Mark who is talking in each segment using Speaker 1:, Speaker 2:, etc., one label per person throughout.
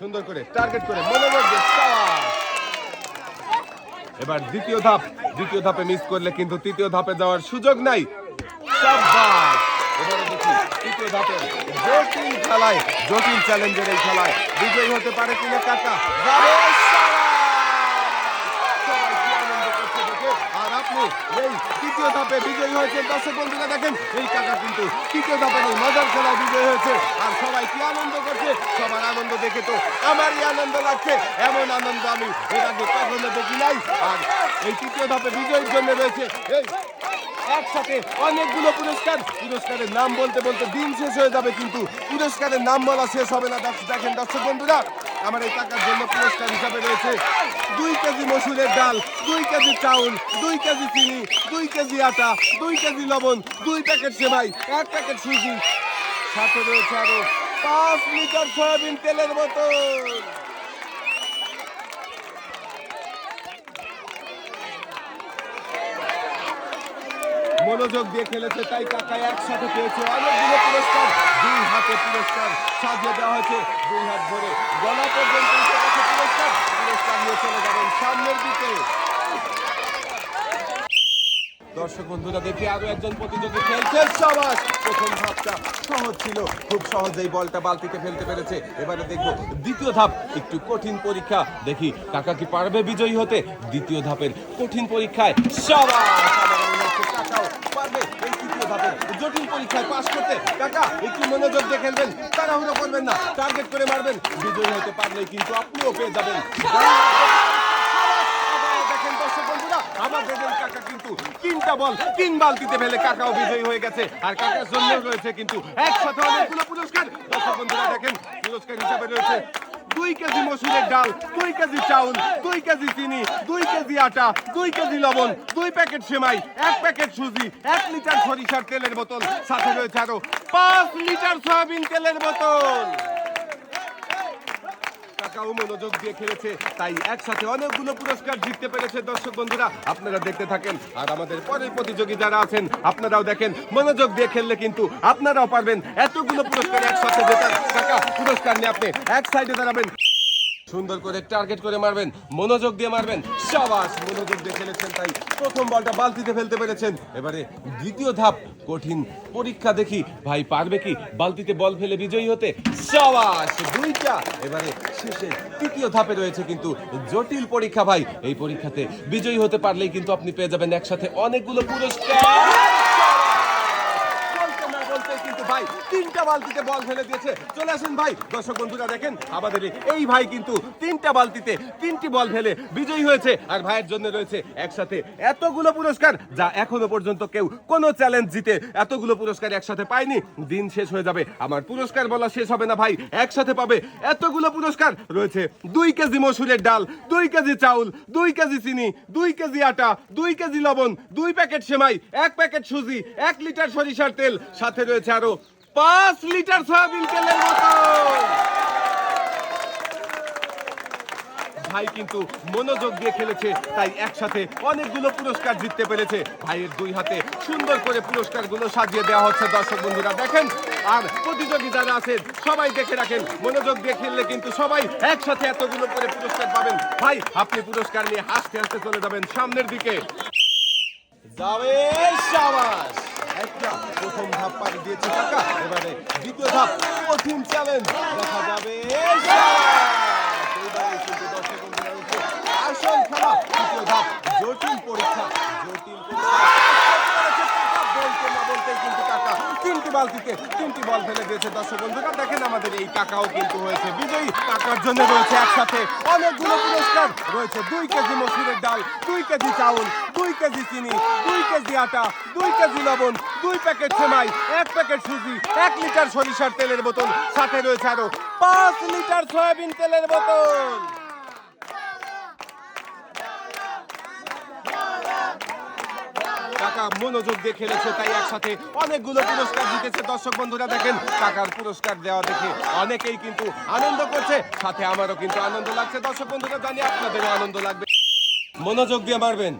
Speaker 1: সুন্দর করে টার্গেট করে এবার দ্বিতীয় ধাপ, দ্বিতীয় ধাপে মিস করলে কিন্তু তৃতীয় ধাপে যাওয়ার সুযোগ নাই। জটিল খেলায়, জটিল চ্যালেঞ্জের এই খেলায় বিজয়ী হতে পারে কিনা কাকা যাবে সবাই কি আনন্দ করছে দেখে। আর এই তৃতীয় ধাপে বিজয়ী হয়েছে দর্শক বন্ধুরা, দেখেন এই কিন্তু তৃতীয় মজার খেলায় বিজয়ী হয়েছে। আর সবাই কি আনন্দ করছে? সবার আনন্দ দেখে তো আমারই আনন্দ লাগছে। এমন আনন্দ আমি এর আগে কখনো দেখি নাই। আর এই তৃতীয় ধাপে বিজয়ীর জন্য রয়েছে এই একসাথে অনেকগুলো পুরস্কার। পুরস্কারের নাম বলতে বলতে দিন শেষ হয়ে যাবে কিন্তু পুরস্কারের নাম বলা শেষ হবে না। দেখেন দর্শক বন্ধুরা আমার এই টাকার জন্য পুরস্কার হিসাবে রয়েছে দুই কেজি মসুরের ডাল, দুই কেজি চাউল, দুই কেজি চিনি, দুই কেজি আটা, দুই কেজি লবণ, দুই প্যাকেট সেমাই, এক প্যাকেট সুজি। সাথে রয়েছে আরও পাঁচ লিটার সয়াবিন তেলের বোতল। মনোযোগ দিয়ে খেলেছে, তাই কাকা একসাথে পেয়েছে অনেকগুলো পুরস্কার, দুই হাতে পুরস্কার সাজিয়ে দেওয়া হয়েছে। দুই হাত ধরে গলা পর্যন্ত পুরস্কার। পুরস্কার নিয়ে চলে যাবেন সামনের দিকে। দর্শক বন্ধুরা, দেখি আরও একজন প্রতিযোগী খেলছে। সবাস প্রথম ধাপটা সহজ ছিল। খুব সহজেই বলটা বালতিতে ফেলতে পেরেছে। এবারে দেখব দ্বিতীয় ধাপ, একটু কঠিন পরীক্ষা। দেখি কাকা কি পারবে বিজয়ী হতে? দ্বিতীয় ধাপের কঠিন পরীক্ষায় সবাস আমার মনে হচ্ছে কাকাও পারবে, এই তৃতীয় ধাপের জটিল পরীক্ষায় পাশ করতে কাকা, একটু মনোযোগ দিয়ে খেলবেন, তাড়াহুড়ো করবেন না টার্গেট করে মারবেন। বিজয়ী হতে পারলেই কিন্তু আপনিও পেয়ে যাবেন। আবারও দেখেন কাকা কিন্তু তিনটা বল, তিন বালতিতে ফেলে কাকাও বিজয়ী হয়ে গেছে, আর কাকার জন্য রয়েছে কিন্তু একসাথে অনেকগুলো পুরস্কার। দর্শক বন্ধুরা, দেখেন পুরস্কার হিসাবে রয়েছে দুই কেজি মসুরের ডাল, দুই কেজি চাউল, দুই কেজি চিনি, দুই কেজি আটা, দুই কেজি লবণ, দুই প্যাকেট সেমাই, এক প্যাকেট সুজি, এক লিটার সরিষার তেলের বোতল, সাথে রয়েছে আরও পাঁচ লিটার সয়াবিন তেলের বোতল। কাকাও মনোযোগ দিয়ে খেলেছে, তাই একসাথে অনেকগুলো পুরস্কার জিততে পেরেছে দর্শক বন্ধুরা, আপনারা দেখতে থাকেন। আর আমাদের পরের প্রতিযোগী যারা আছেন, আপনারাও দেখেন, মনোযোগ দিয়ে খেললে কিন্তু আপনারাও পারবেন। এতগুলো পুরস্কার একসাথে জেতার টাকা পুরস্কার নিয়ে আপনি এক সাইডে দাঁড়াবেন। সুন্দর করে টার্গেট করে মারবেন, মনোযোগ দিয়ে মারবেন। সাবাস, মনোযোগ দিয়ে খেলেছেন তাই প্রথম বলটা বালতিতে ফেলতে পেরেছেন। এবারে দ্বিতীয় ধাপ, কঠিন পরীক্ষা দেখি, ভাই পারবে কি? বালতিতে বল ফেলে বিজয়ী হতে। সাবাস, দুইটা। এবারে শেষে তৃতীয় ধাপে রয়েছে কিন্তু জটিল পরীক্ষা, ভাই। এই পরীক্ষাতে বিজয়ী হতে পারলেই কিন্তু আপনি পেয়ে যাবেন একসাথে অনেকগুলো পুরস্কার। কিন্তু, ভাই তিনটা বালতিতে বল ফেলে দিয়েছে। চলে আসেন ভাই। দর্শক বন্ধুরা, দেখেন, আমাদের এই ভাই কিন্তু তিনটা বালতিতে তিনটি বল ফেলে বিজয়ী হয়েছে আর ভাইয়ের জন্য রয়েছে একসাথে এতগুলো পুরস্কার যা এখনও পর্যন্ত কেউ কোনো চ্যালেঞ্জ জিতে এতগুলো পুরস্কার একসাথে পায়নি। দিন শেষ হয়ে যাবে। আমার পুরস্কার বলা শেষ হবে না ভাই। একসাথে পাবে এতগুলো পুরস্কার। রয়েছে দুই কেজি মসুরের ডাল, দুই কেজি চাউল, দুই কেজি চিনি, দুই কেজি আটা, দুই কেজি লবণ, দুই প্যাকেট সেমাই, এক প্যাকেট সুজি, এক লিটার সরিষার তেল। সাথে রয়েছে আরও পাঁচ লিটার সয়াবিন তেলের বোতল। ভাই কিন্তু মনোযোগ দিয়ে খেলেছে, তাই একসাথে অনেকগুলো পুরস্কার জিততে পেরেছে। ভাইয়ের দুই হাতে সুন্দর করে পুরস্কারগুলো সাজিয়ে দেওয়া হচ্ছে দর্শক বন্ধুরা, দেখেন। আর প্রতিযোগী যারা আছেন, সবাই দেখে রাখেন, মনোযোগ দিয়ে খেললে কিন্তু সবাই একসাথে এতগুলো করে পুরস্কার পাবেন। ভাই, আপনি পুরস্কার নিয়ে হাসতে হাসতে চলে যাবেন সামনের দিকে। যাবে সাবাস। একটা প্রথম ধাপ পাড়ি দিয়েছে কাকা। এবারে দ্বিতীয় ধাপ, কঠিন চ্যালেঞ্জ দেখা যাবে আসল খেলা। দ্বিতীয় ধাপ, জটিল পরীক্ষা। জটিল পরীক্ষা। বলতে না বলতে কিন্তু কাকা তিনটি বালতিতে তিনটি বল ফেলে দিয়েছে দর্শক বন্ধুরা। দেখেন আমাদের এই কাকাও কিন্তু হয়েছে। বিজয়ী কাকার জন্য রয়েছে একসাথে অনেকগুলো পুরস্কার। রয়েছে দুই কেজি মসুরের ডাল, দুই কেজি চাউল, দুই কেজি চিনি, দুই কেজি আটা, দুই কেজি লবণ, দুই প্যাকেট সেমাই, এক প্যাকেট সুজি, এক লিটার সরিষার তেলের বোতল। সাথে রয়েছে আরও পাঁচ লিটার সয়াবিন তেলের বোতল। কাকা মনোযোগ দিয়ে খেলেছে, তাই একসাথে অনেকগুলো পুরস্কার জিতেছে। দর্শক বন্ধুরা, দেখেন, কাকার পুরস্কার দেওয়া দেখে অনেকেই কিন্তু আনন্দ করছে, সাথে আমারও কিন্তু আনন্দ লাগছে। দর্শক বন্ধুরা, জানি আপনাদেরও আনন্দ লাগবে। মনোযোগ দিয়ে মারবেন।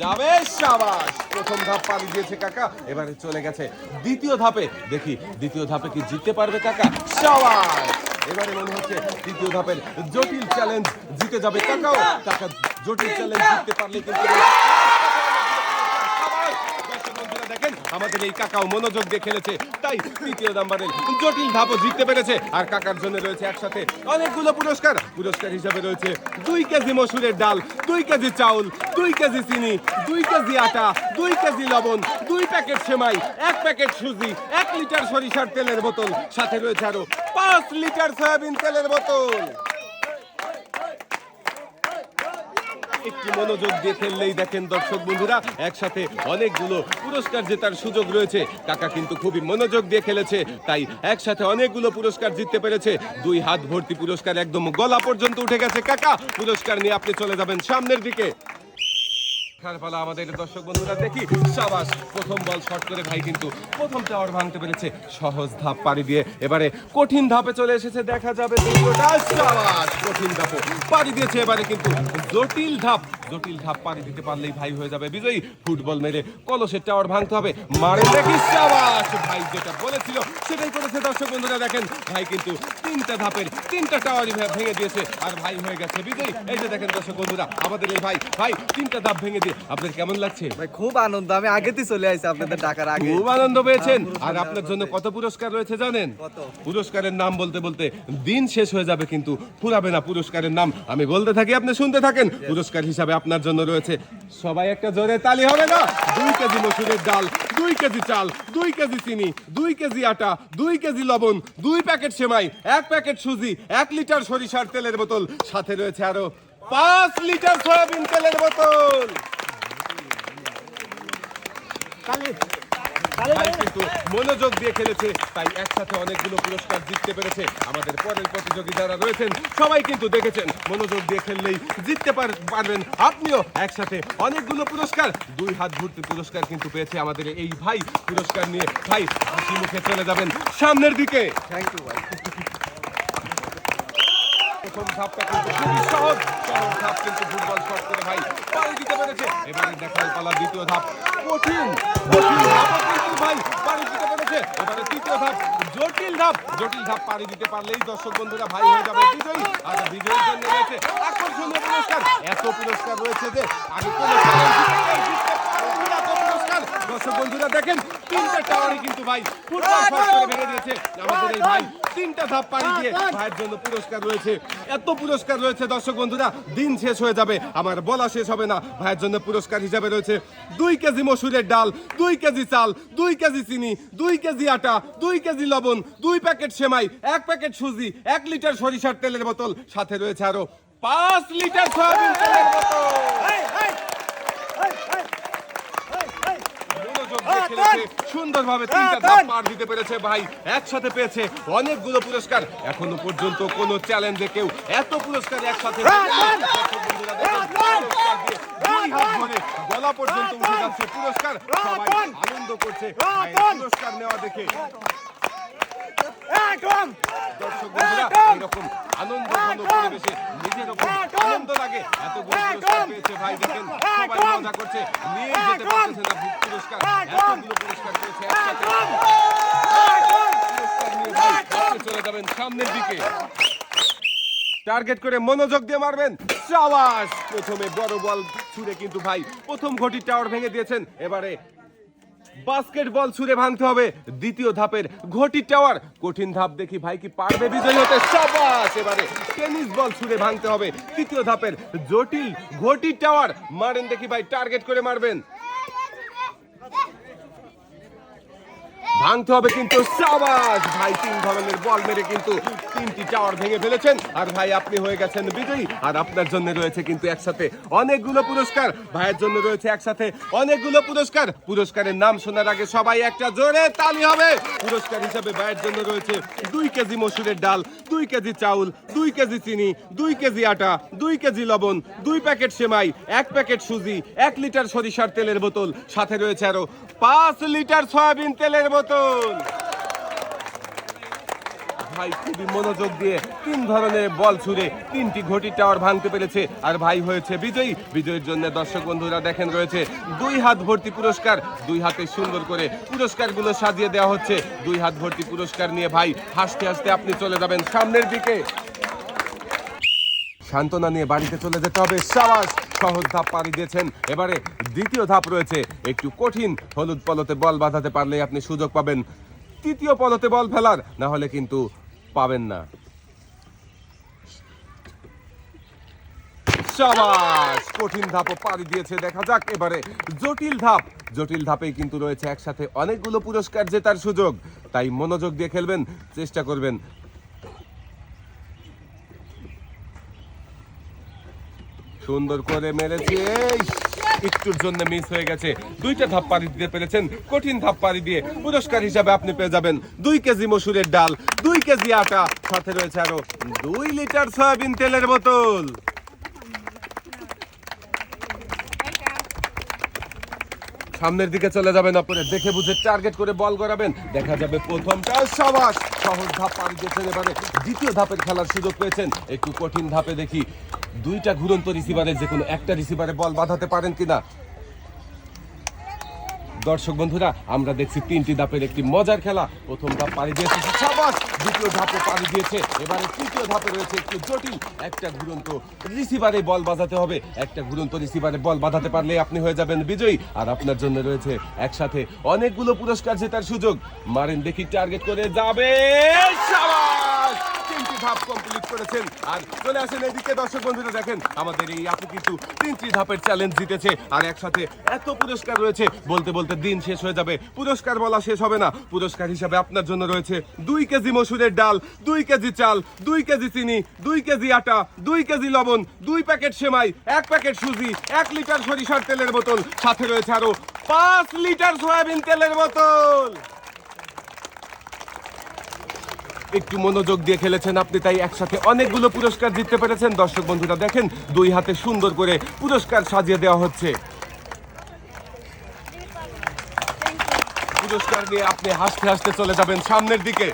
Speaker 1: যাবে সাবাস। প্রথম ধাপ পাড়ি দিয়েছে কাকা, এবারে চলে গেছে দ্বিতীয় ধাপে। দেখি, দ্বিতীয় ধাপে কি জিততে পারবে কাকা? সাবাস! এবারে মনে হচ্ছে তৃতীয় ধাপের জটিল চ্যালেঞ্জ জিতে যাবে কাকাও। কাকা, জটিল চ্যালেঞ্জ জিততে পারলে কিন্তু দর্শক বন্ধুরা দেখেন আমাদের এই কাকাও মনোযোগ দিয়ে খেলেছে, তাই তৃতীয় নাম্বারে জটিল ধাপও জিততে পেরেছে। আর কাকার জন্য রয়েছে একসাথে অনেকগুলো পুরস্কার। পুরস্কার হিসাবে রয়েছে দুই কেজি মসুরের ডাল, দুই কেজি চাউল, দুই কেজি চিনি, দুই কেজি আটা, দুই কেজি লবণ, দুই প্যাকেট সেমাই, এক প্যাকেট সুজি, এক লিটার সরিষার তেলের বোতল। সাথে রয়েছে আরও পাঁচ লিটার সয়াবিন তেলের বোতল। একটু মনোযোগ দিয়ে খেললেই দেখেন দর্শক বন্ধুরা, একসাথে অনেকগুলো পুরস্কার জেতার সুযোগ রয়েছে। কাকা কিন্তু খুবই মনোযোগ দিয়ে খেলেছে, তাই একসাথে অনেকগুলো পুরস্কার জিততে পেরেছে। দুই হাত ভর্তি পুরস্কার একদম গলা পর্যন্ত উঠে গেছে। কাকা, পুরস্কার নিয়ে আপনি চলে যাবেন সামনের দিকে। খেলাপালা আমাদের দর্শক বন্ধুরা, দেখি সাবাস প্রথম বল শট করে ভাই কিন্তু প্রথম টাওয়ার ভাঙতে পেরেছে, সহজ ধাপ পাড়ি দিয়ে এবারে কঠিন ধাপে চলে এসেছে, দেখা যাবে কঠিন ধাপে পাড়ি দিয়েছে এবারে কিন্তু জটিল ধাপ জটিল ধাপ পাড়ি দিতে পারলেই ভাই হয়ে যাবে বিজয়ী, ফুটবল মেরে কলসের টাওয়ার ভাঙতে হবে, মারে দেখি সাবাস, ভাই যেটা বলেছিল সেটাই করেছে দর্শক বন্ধুরা, দেখেন ভাই কিন্তু তিনটা ধাপের তিনটা টাওয়ারই ভেঙে দিয়েছে, আর ভাই হয়ে গেছে বিজয়ী, এই যে দেখেন দর্শক বন্ধুরা, আমাদের এই ভাই ভাই তিনটা ধাপ ভেঙে দিয়ে আপনার কেমন লাগছে?
Speaker 2: ভাই খুব আনন্দ। আমি আগেতেই চলে আসছি আপনাদের ডাকার আগে।
Speaker 1: খুব আনন্দ পেয়েছেন। আর আপনার জন্য কত পুরস্কার রয়েছে জানেন?
Speaker 2: কত?
Speaker 1: পুরস্কারের নাম বলতে বলতে দিন শেষ হয়ে যাবে কিন্তু ফুরাবে না পুরস্কারের নাম। আমি বলতে থাকি আপনি শুনতে থাকেন। পুরস্কার হিসাবে আপনার জন্য রয়েছে সবাই একটা জোরে তালি হবে না? দুই কেজি মসুরের ডাল দুই কেজি চাল দুই কেজি চিনি দুই কেজি আটা দুই কেজি লবণ দুই প্যাকেট সেমাই এক প্যাকেট সুজি এক লিটার সরিষার তেলের বোতল। সাথে রয়েছে আরও পাঁচ লিটার সয়াবিন তেলের বোতল। কিন্তু মনোযোগ দিয়ে খেলেছে তাই একসাথে অনেকগুলো পুরস্কার জিততে পেরেছে। আমাদের পরের প্রতিযোগী যারা রয়েছেন সবাই কিন্তু দেখেছেন মনোযোগ দিয়ে খেললেই জিততে পার- পারবেন। আপনিও একসাথে অনেকগুলো পুরস্কার দুই হাত ভর্তি পুরস্কার কিন্তু পেয়েছে আমাদের এই ভাই পুরস্কার নিয়ে। ভাই হাসি মুখে চলে যাবেন সামনের দিকে।
Speaker 2: থ্যাংক ইউ ভাই।
Speaker 1: প্রথম ধাপটা কিন্তু খুবই সহজ সহজ ধাপ কিন্তু ফুটবল শট করে ভাই পাড়ি দিতে পেরেছে। এবারে দেখার পালা দ্বিতীয় ধাপ। কঠিন। ভাই পাড়ি জটিল ধাপ। জটিল ধাপ পাড়ি দিতে পারলেই দর্শক বন্ধুরা ভাই হয়ে যাবে বিজয়ী। আর বিজয়ীর জন্য রয়েছে আকর্ষণীয় পুরস্কার। এত পুরস্কার রয়েছে যে আগে কোনো challenge জিততে জিততে পারেনি এত পুরস্কার দর্শক বন্ধুরা দেখেন তিনটা টাওয়ারই কিন্তু ভাই ফুটবল শট করে ভেঙে দিয়েছে। আমাদের এই ভাই তিনটা ধাপ পাড়ি দিয়ে ভাইয়ের জন্য পুরস্কার রয়েছে। এত পুরস্কার রয়েছে দর্শক বন্ধুরা দিন শেষ হয়ে যাবে আমার বলা শেষ হবে না। ভাইয়ের জন্য পুরস্কার হিসাবে রয়েছে দুই কেজি মসুরের ডাল দুই কেজি চাল দুই কেজি চিনি দুই কেজি আটা দুই কেজি লবণ দুই প্যাকেট সেমাই এক প্যাকেট সুজি এক লিটার সরিষার তেলের বোতল সাথে রয়েছে আরও পাঁচ লিটার সয়াবিন তেলের বোতল। সুন্দরভাবে তিনটা ধাপ পার দিতে পেরেছে ভাই। একসাথে পেয়েছে অনেকগুলো পুরস্কার। এখনও পর্যন্ত কোন চ্যালেঞ্জে কেউ এত পুরস্কার একসাথে দুই হাত ধরে গলা পর্যন্ত উঠে যাচ্ছে পুরস্কার। সবাই আনন্দ করছে। পুরস্কার নেওয়া দেখে। দর্শক বন্ধুরা এরকম আনন্দ ঘন পরিবেশে নিজের ওপর আনন্দ লাগে। পুরস্কার পেয়েছে ভাই দেখেন সবাই মজা করছে। নিয়ে যেতে পারতেছে না পুরস্কার এতগুলো পুরস্কার পেয়েছে একসাথে। পুরস্কার নিয়ে ভাই চলে যাবেন সামনের দিকে। টার্গেট করে মনোযোগ দিয়ে মারবেন। সাবাস প্রথমে বড় বল ছুড়ে কিন্তু ভাই প্রথম ঘটির টাওয়ার ভেঙে দিয়েছেন। এবারে বাস্কেটবল ছুঁড়ে ভাঙতে হবে। দ্বিতীয় ধাপের ঘটি টাওয়ার। কঠিন ধাপ দেখি ভাই কি পারবে বিজয়ী হতে। সাবাস! এবারে টেনিস বল ছুঁড়ে ভাঙতে হবে। তৃতীয় ধাপের জটিল ঘটি টাওয়ার। মারেন দেখি ভাই, টার্গেট করে মারবেন। ভাঙতে হবে কিন্তু সাবাস। ভাই তিন ধরনের বল মেরে কিন্তু তিনটি টাওয়ার ভেঙে ফেলেছেন। আর ভাই, আপনি হয়ে গেছেন বিজয়ী। আর আপনার জন্য রয়েছে কিন্তু একসাথে অনেকগুলো পুরস্কার। ভাইয়ের জন্য রয়েছে একসাথে অনেকগুলো পুরস্কার। পুরস্কারের নাম শোনার আগে সবাই একটা জোরে তালি হবে। পুরস্কার হিসাবে ভাইয়ের জন্য রয়েছে দুই কেজি মসুরের ডাল, দুই কেজি চাউল দুই কেজি চিনি, দুই কেজি আটা, দুই কেজি লবণ, দুই প্যাকেট সেমাই, এক প্যাকেট সুজি, এক লিটার সরিষার তেলের বোতল। সাথে রয়েছে আরও পাঁচ লিটার সয়াবিন তেলের বোতল। ভাই, খুবই মনোযোগ দিয়ে তিন ধরনের বল ছুড়ে তিনটি ঘটি টাওয়ার ভাঙতে পেরেছে। আর ভাই হয়েছে বিজয়ী। বিজয়ীর জন্য দর্শক বন্ধুরা দেখেন রয়েছে দুই হাত ভর্তি পুরস্কার। দুই হাতে সুন্দর করে পুরস্কারগুলো সাজিয়ে দেওয়া হচ্ছে। দুই হাত ভর্তি পুরস্কার নিয়ে ভাই হাসতে হাসতে আপনি চলে যাবেন সামনের দিকে। সান্ত্বনা নিয়ে বাড়িতে চলে যেতে হবে। সাবাস, সহজ ধাপ পাড়ি দিয়েছেন। এবারে দ্বিতীয় ধাপ রয়েছে। একটু কঠিন হলুদ পলতে বল বাঁধাতে পারলে আপনি সুযোগ পাবেন। তৃতীয় পলতে বল ফেলার, না হলে কিন্তু পাবেন না। সাবাস, কঠিন ধাপও পাড়ি দিয়েছে। দেখা যাক এবারে জটিল ধাপ। জটিল ধাপেই কিন্তু রয়েছে একসাথে অনেকগুলো পুরস্কার জেতার সুযোগ। তাই মনোযোগ দিয়ে খেলবেন, চেষ্টা করবেন। সুন্দর করে মেরেছে একটুর জন্য মিস হয়ে গেছে। দুইটা ধাপ পাড়ি দিতে পেরেছেন, কঠিন ধাপ পাড়ি দিয়ে পুরস্কার হিসাবে আপনি পেয়ে যাবেন দুই কেজি মসুরের ডাল, দুই কেজি আটা, সাথে রয়েছে আরও দুই লিটার সয়াবিন তেলের বোতল। সামনের দিকে চলে যাবেন আপনার। দেখে বুঝে টার্গেট করে বল করাবেন দেখা যাবে প্রথমটা সাবাস। সহজ ধাপ পাড়ি দিয়েছেন এবারে। দ্বিতীয় ধাপের খেলার সুযোগ পেয়েছেন। একটু কঠিন ধাপে দেখি। দুইটা ঘুরন্ত রিসিভারে যে কোনো একটা রিসিভারে বল বাঁধাতে পারেন কিনা? দর্শক বন্ধুরা, আমরা দেখছি তিনটি ধাপের একটি মজার খেলা। প্রথম ধাপ পাড়ি দিয়েছে সাবাস, দ্বিতীয় ধাপে পাড়ি দিয়েছে। এবারে তৃতীয় ধাপে রয়েছে একটু জটিল, একটা ঘুরন্ত রিসিভারে বল বাজাতে হবে। একটা ঘুরন্ত রিসিভারে বল বাঁধাতে পারলে আপনি হয়ে যাবেন বিজয়ী। আর আপনার জন্য রয়েছে একসাথে অনেকগুলো পুরস্কার জেতার সুযোগ। মারেন দেখি টার্গেট করে যাবে সাবাস! তিনটি ধাপ কমপ্লিট করেছেন। আর চলে আসেন এদিকে, দর্শক বন্ধুরা, দেখেন, আমাদের এই আপু কিন্তু তিনটি ধাপের চ্যালেঞ্জ জিতেছে। আর একসাথে এত পুরস্কার রয়েছে, বলতে বলতে দিন শেষ হয়ে যাবে। পুরস্কার বলা শেষ হবে না। পুরস্কার হিসাবে আপনার জন্য রয়েছে দুই কেজি মসুরের ডাল, দুই কেজি চাল, দুই কেজি চিনি, দুই কেজি আটা, দুই কেজি লবণ, দুই প্যাকেট সেমাই, এক প্যাকেট সুজি, এক লিটার সরিষার তেলের বোতল। সাথে রয়েছে আরও পাঁচ লিটার সয়াবিন তেলের বোতল। একটু মনোযোগ দিয়ে খেলেছেন আপনি, তাই একসাথে অনেকগুলো পুরস্কার জিততে পেরেছেন। দর্শক বন্ধুরা, দেখেন দুই হাতে সুন্দর করে পুরস্কার সাজিয়ে দেওয়া হচ্ছে। পুরস্কার নিয়ে আপনি হাসতে হাসতে চলে যাবেন সামনের দিকে।